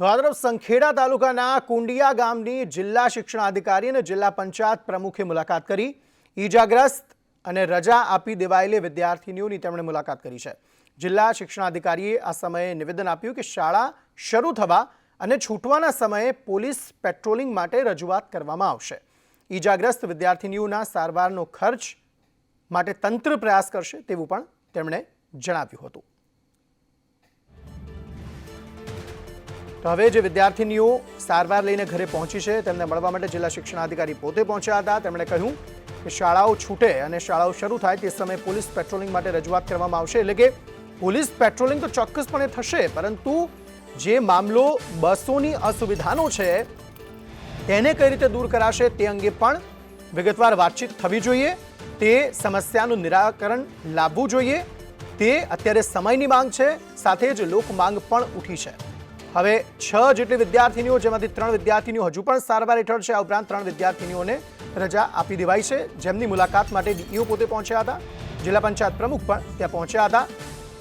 તો સંખેડા તાલુકાના કુંડિયા ગામની જિલ્લા શિક્ષણાધિકારી અને જિલ્લા પંચાયત પ્રમુખે મુલાકાત કરી. ઈજાગ્રસ્ત અને રજા આપી દેવાયેલી વિદ્યાર્થીનીઓની તેમણે મુલાકાત કરી છે. જિલ્લા શિક્ષણાધિકારીએ આ સમયે નિવેદન આપ્યું કે શાળા શરૂ થવા અને છૂટવાના સમયે પોલીસ પેટ્રોલિંગ માટે રજૂઆત કરવામાં આવશે. ઈજાગ્રસ્ત વિદ્યાર્થીનીઓના સારવારનો ખર્ચ માટે તંત્ર પ્રયાસ કરશે તેવું પણ તેમણે જણાવ્યું હતું. હવે જે વિદ્યાર્થીનીઓ સારવાર લઈને ઘરે પહોંચી છે, તેમને મળવા માટે જિલ્લા શિક્ષણાધિકારી પોતે પહોંચ્યા હતા. તેમણે કહ્યું કે શાળાઓ છૂટે અને શાળાઓ શરૂ થાય તે સમયે પોલીસ પેટ્રોલિંગ માટે રજૂઆત કરવામાં આવશે. એટલે કે પોલીસ પેટ્રોલિંગ તો ચોક્કસપણે થશે, પરંતુ જે મામલો બસોની અસુવિધાનો છે, તેને કઈ રીતે દૂર કરાશે તે અંગે પણ વિગતવાર વાતચીત થવી જોઈએ. તે સમસ્યાનું નિરાકરણ લાવવું જોઈએ. તે અત્યારે સમયની માંગ છે, સાથે જ લોક માંગ પણ ઉઠી છે. હવે છ જેટલી વિદ્યાર્થીનીઓ, જેમાંથી ત્રણ વિદ્યાર્થીનીઓ હજુ પણ સારવાર હેઠળ છે, આ ઉપરાંત ત્રણ વિદ્યાર્થીનીઓને રજા આપી દેવાઈ છે. જેમની મુલાકાત માટે ડીઈઓ પોતે પહોંચ્યા હતા. જિલ્લા પંચાયત પ્રમુખ પણ ત્યાં પહોંચ્યા હતા.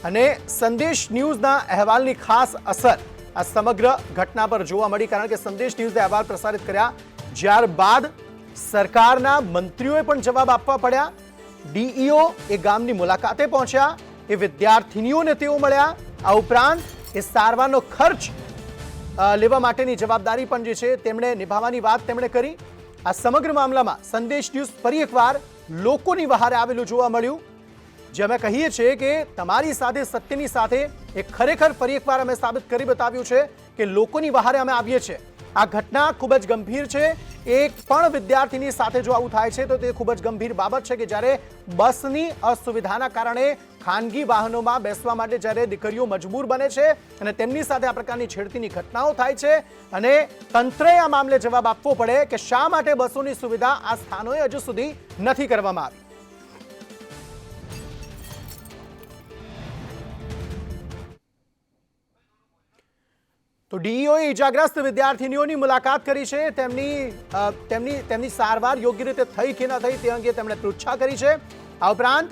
અને સંદેશ ન્યૂઝના અહેવાલની ખાસ અસર આ સમગ્ર ઘટના પર જોવા મળી, કારણ કે સંદેશ ન્યૂઝે અહેવાલ પ્રસારિત કર્યા જ્યાર બાદ સરકારના મંત્રીઓએ પણ જવાબ આપવા પડ્યા. ડીઈઓ એ ગામની મુલાકાતે પહોંચ્યા, એ વિદ્યાર્થીનીઓને તેઓ મળ્યા. આ ઉપરાંત એ સારવારનો ખર્ચ લેવા માટેની જવાબદારી પણ જે છે તેમણે નિભાવવાની વાત તેમણે કરી. આ સમગ્ર મામલામાં સંદેશ ન્યૂઝ ફરી એકવાર લોકોની બહાર આવેલું જોવા મળ્યું. જે અમે કહીએ છીએ કે તમારી સાથે, સત્યની સાથે એ ખરેખર ફરી એકવાર અમે સાબિત કરી બતાવ્યું છે કે લોકોની બહાર અમે આવીએ છીએ. આ ઘટના ખૂબ જ ગંભીર છે. એક પણ વિદ્યાર્થીની સાથે જો આવું થાય છે, તો તે ખૂબ જ ગંભીર બાબત છે કે જ્યારે બસની અસુવિધાના કારણે ખાનગી વાહનોમાં બેસવા માટે જ્યારે દીકરીઓ મજબૂર બને છે અને તેમની સાથે આ પ્રકારની છેડતીની ઘટનાઓ થાય છે અને તંત્રએ આ મામલે જવાબ આપવો પડે કે શા માટે બસોની સુવિધા આ સ્થાનોએ હજુ સુધી નથી કરવામાં આવી. તો ડીઈઓએ ઈજાગ્રસ્ત વિદ્યાર્થીનીઓની મુલાકાત કરી છે. તેમની તેમની તેમની સારવાર યોગ્ય રીતે થઈ કે ન થઈ તે અંગે તેમણે પૃચ્છા કરી છે. આ ઉપરાંત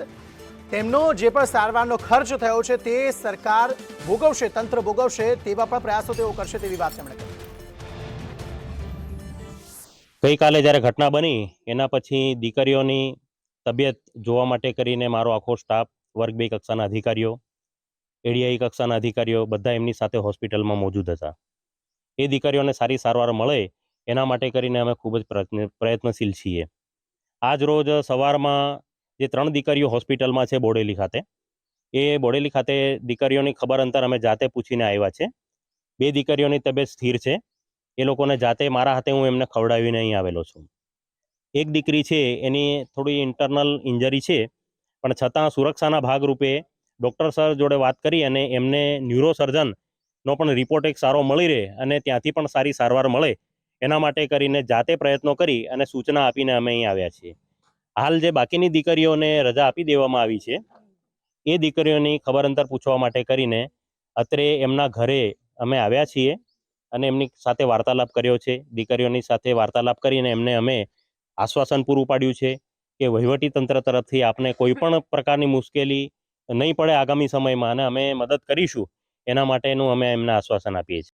તેમનો જે પણ સારવારનો ખર્ચ થયો છે તે સરકાર ભોગવશે, તંત્ર ભોગવશે તેવા પણ પ્રયાસો તેઓ કરશે તેવી વાત તેમણે કરી. ગઈકાલે જ્યારે ઘટના બની, એના પછી દીકરીઓની તબિયત જોવા માટે કરીને મારો આખો સ્ટાફ, વર્ગ બે કક્ષાના અધિકારીઓ એડીઆઈ કક્ષાના અધિકારીઓ બધા એમની સાથે હોસ્પિટલમાં મોજૂદ હતા. એ દીકરીઓને સારી સારવાર મળે એના માટે કરીને અમે ખૂબ જ પ્રયત્ન, પ્રયત્નશીલ છીએ. આજ રોજ સવારમાં જે ત્રણ દીકરીઓ હોસ્પિટલમાં છે બોડેલી ખાતે, એ બોડેલી ખાતે દીકરીઓની ખબર અંતર અમે જાતે પૂછીને આવ્યા છે. બે દીકરીઓની તબિયત સ્થિર છે. એ લોકોને જાતે મારા હાથે હું એમને ખવડાવીને અહીં આવેલો છું. એક દીકરી છે, એની થોડી ઇન્ટરનલ ઇન્જરી છે, પણ છતાં સુરક્ષાના ભાગરૂપે ડૉક્ટર સર જોડે વાત કરી અને એમને ન્યુરોસર્જનનો પણ રિપોર્ટ એક સારો મળી રહે અને ત્યાંથી પણ સારી સારવાર મળે એના માટે કરીને જાતે પ્રયત્નો કરી અને સૂચના આપીને અમે અહીં આવ્યા છીએ. હાલ જે બાકીની દીકરીઓને રજા આપી દેવામાં આવી છે, એ દીકરીઓની ખબર અંતર પૂછવા માટે કરીને અત્રે એમના ઘરે અમે આવ્યા છીએ અને એમની સાથે વાર્તાલાપ કર્યો છે. દીકરીઓની સાથે વાર્તાલાપ કરીને એમને અમે આશ્વાસન પૂરું પાડ્યું છે કે વહીવટી તંત્ર તરફથી આપને કોઈ પણ પ્રકારની મુશ્કેલી નહીં પડે આગામી સમયમાં અને અમે મદદ કરીશું, એના માટેનું અમે એમને આશ્વાસન આપીએ છીએ.